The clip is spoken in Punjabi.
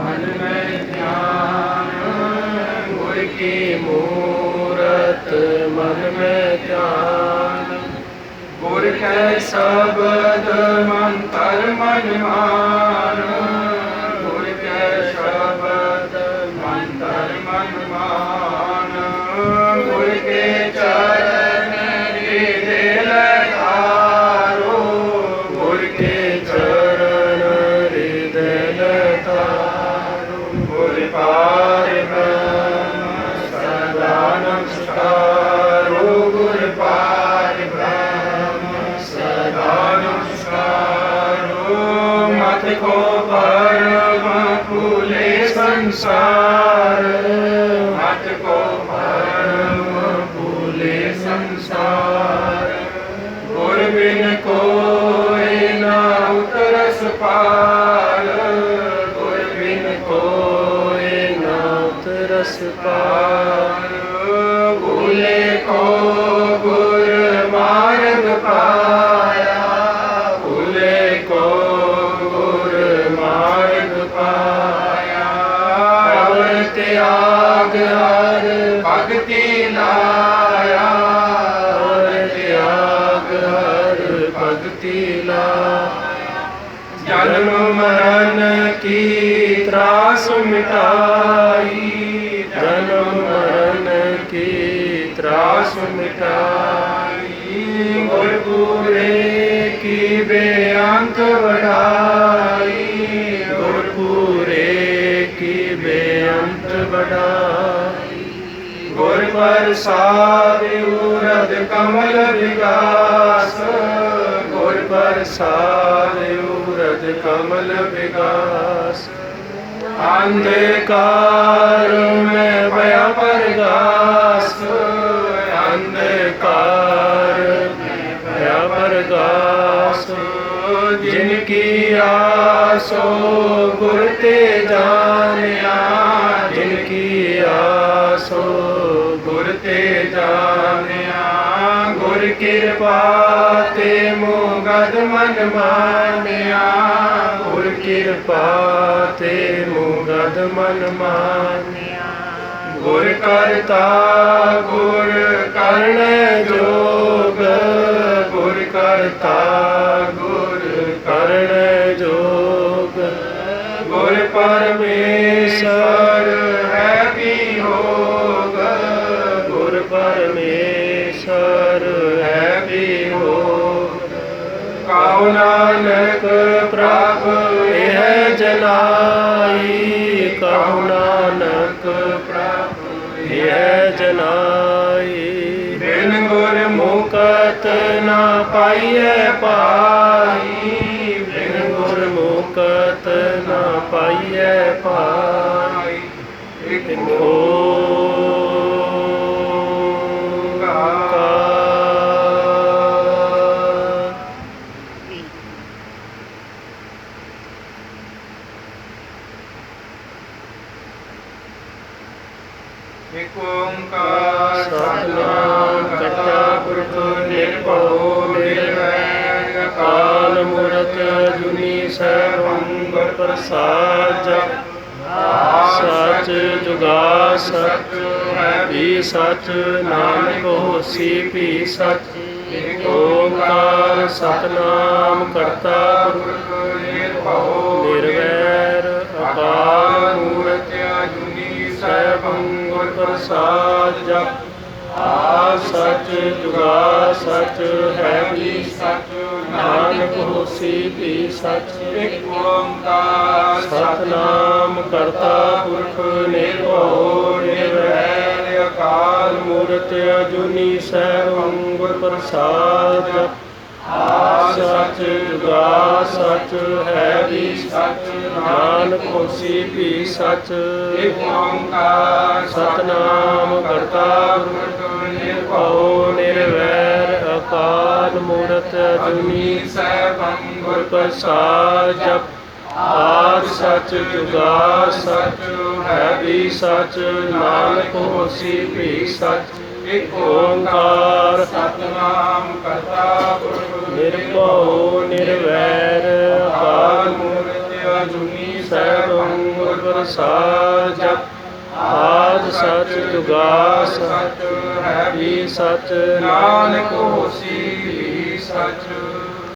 ਮਨ ਮੈਂ ਧਿਆਨ, ਗੁਰ ਕੀ ਮੂਰਤ, ਮਨ ਮੈਂ ਧਿਆਨ। ਗੁਰ ਕੈ ਸ਼ਬਦ ਮਨ ਤਰ ਮਨ ਮਾਨ, ਗੁਰ ਕੈ ਸ਼ਬਦ ਮਨ ਤਰ ਮਨ ਮਾਨ। ਗੁਰ ਕੇ ਚਰਨ ਮਤ ਕੋ ਪਰਮ ਭੂਲੇ ਸੰਸਾਰ। ਮਤ ਕੋ ਪਰਮ ਭੂਲੇ ਸੰਸਾਰ। ਗੁਰ ਬਿਨ ਕੋਇ ਨਾ ਉਤਰਸ ਪਾਰ। ਗੁਰ ਬਿਨ ਕੋਇ ਨਾ ਉਤਰਸ ਪਾਰ। ਭੂਲੇ ਕੋ ਗੁਰ ਮਾਰਗ ਤਿਆਗ ਹਰ ਭਗਤੀ ਲਾਇਆ ਅਵਰ ਤਿਆਗ, ਹਰ ਭਗਤੀ ਲਾਇਆ ਜਨਮ ਮਰਨ ਕੀ ਤਰਾਸ ਮਿਟਾਈ? ਜਨਮ ਮਰਨ ਕੀ ਤਰਾਸ ਮਿਟਾਈ? ਗੁਰ ਕੀ ਬੇਅੰਤ ਵਡਾਈ? ਬੇਅੰਤ ਵਡਾਈ ਗੁਰ ਪ੍ਰਸਾਦ ਉਰਦ ਕਮਲ ਵਿਗਾਸ ਗੁਰ ਪ੍ਰਸਾਦ ਉਰਦ ਕਮਲ ਵਿਗਾਸ ਅੰਧਕਾਰ ਮੈਂ ਭਇਆ ਪਰਗਾਸ ਅੰਧਕਾਰ ਮੈਂ ਭਇਆ ਪਰਗਾਸ ਜਿਨ ਕੀ ਆਸੋ ਗੁਰ ਤੇ ਜਾਣਿਆ ਸੋ ਗੁਰ ਤੇ ਜਾਣਿਆ, ਗੁਰ ਕਿਰਪਾ ਤੇ ਮੋਗਦ ਮਨ ਮਾਨਿਆ। ਗੁਰ ਕਿਰਪਾ ਤੇ ਮੋਗਦ ਮਨ ਮਾਨਿਆ। ਗੁਰ ਕਰਤਾ, ਗੁਰ ਕਰਨ ਜੋਗ। ਗੁਰ ਕਰਤਾ, ਗੁਰ ਕਰਨ ਜੋਗ। ਗੁਰ ਪਰਮੇਸ਼ਰ ਕਉ ਨਾਨਕ ਪ੍ਰਭ, ਇਹ ਜਨਾਈ ਕਉ ਨਾਨਕ ਪ੍ਰਭ, ਇਹ ਜਨਾਈ। ਬਿਨ ਗੁਰ ਮੁਕਤ ਨਾ ਪਾਈਐ ਪਾਈ ਬਿਨ ਗੁਰ ਮੁਕਤ ਨਾ ਪਾਈਐ ਪਾਈ ਇਕ ਇਕ ਓੰਕਾਰ ਸਤਨਾਮ ਕਰਤਾ ਪੁਰਖ ਨਿਰਭਉ ਨਿਰਵੈਰ ਅਕਾਲ ਮੂਰਤ ਜੁਨੀ ਸੈਭੰ ਗੁਰ ਪ੍ਰਸਾਦ ਸਚ ਜੁਗਾ ਸਚ ਹੈ ਵੀ ਸਚ ਨਾਨਕ ਹੋਸੀ ਵੀ ਸਚ ਏਕ ਓੰਕਾਰ ਸਤਨਾਮ ਕਰਤਾ ਪੁਰਖ ਨਿਰਭਉ ਨਿਰਵੈਰ ਅਕਾਲ ਗੁਰ ਪ੍ਰਸਾਦ ਜਪ। ਆ ਸਚ ਜੁਗਾ ਸਚ ਹੈ ਵੀ ਸਚ। ਨਾਨਕ ਹੋਸੀ ਵੀ ਸਚ। ਇਕ ਓੰਕਾਰ ਸਤਨਾਮ ਕਰਤਾ ਪੁਰਖ ਨਿਰਭਉ ਨਿਰਵੈਰ। ਅਕਾਲ ਮੂਰਤ ਅਜੂਨੀ ਸੈਭੰ ਗੁਰ ਪ੍ਰਸਾਦ। ਜਪ ਆ ਸਚ ਜੁਗਾ ਸਚ ਹੈ ਵੀ ਸਚ। ਨਾਨਕ ਹੋਸੀ ਵੀ ਸਚ। ਇਕ ਓੰਕਾਰ ਸਤਨਾਮ ਕਰਤਾ ਨਿਰਭਉ ਨਿਰਵੈਰ ਅਕਾਲ ਮੂਰਤ ਅਜੂਨੀ ਸੈਭੰ ਗੁਰ ਪ੍ਰਸਾਦ ਜਪ। ਆਦ ਸਚ ਜੁਗਾ ਸਚ ਹੈ ਵੀ ਸਚ ਨਾਨਕ ਹੋਸੀ ਵੀ ਸਚ। ਇਕ ਓੰਕਾਰ ਸਤਨਾਮ ਕਰਤਾ ਪੁਰਖ ਨਿਰਭਉ ਨਿਰਵੈਰ ਅਕਾਲ ਮੂਰਤ ਅਜੂਨੀ ਸਹਿਬੰ ਗੁਰ ਪ੍ਰਸਾਦ ਜਪ। ਆਦ ਸਚ ਜੁਗਾ ਸਤ ਹੈ ਵੀ ਸਚ ਨਾਨਕ ਹੋਸੀ ਵੀ ਸਚ